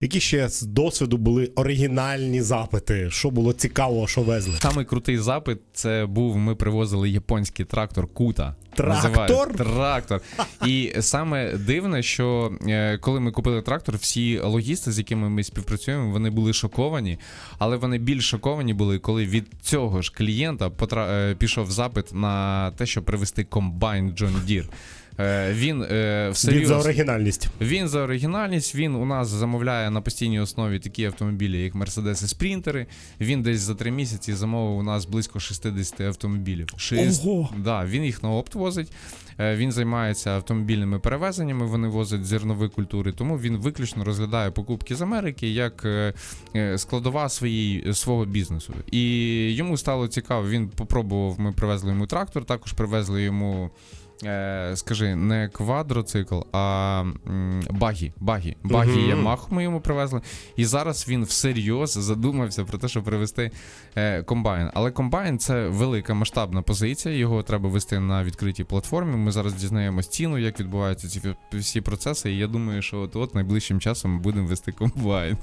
Які ще з досвіду були оригінальні запити? Що було цікаво, що везли? Самий крутий запит це був. Ми привозили японський трактор Кута. Трактор? Називають. Трактор. І саме дивне, що е, коли ми купили трактор, всі логісти, з якими ми співпрацюємо, вони були шоковані. Але вони більш шоковані були, коли від цього ж клієнта е, пішов запит на те, щоб привезти комбайн John Deere. Е, Він е, Він за оригінальність. Він за оригінальність. Він у нас замовляє на постійній основі такі автомобілі, як Mercedes і Спринтери. Він десь за три місяці замовив у нас близько 60 автомобілів. Шість- Ого! Да, він їх на опт возить. Е, Він займається автомобільними перевезеннями. Вони возять зернові культури. Тому він виключно розглядає покупки з Америки як складова своєї свого бізнесу. І йому стало цікаво. Він попробував. Ми привезли йому трактор, також привезли йому. Е, скажи, не квадроцикл, а м, багі. Багі. Багі Мгм. Ямаху ми йому привезли. І зараз він всерйоз задумався про те, щоб привезти е, комбайн. Але комбайн це велика масштабна позиція. Його треба вести на відкритій платформі. Ми зараз дізнаємось ціну, як відбуваються ці всі процеси. І я думаю, що от от найближчим часом ми будемо вести комбайн.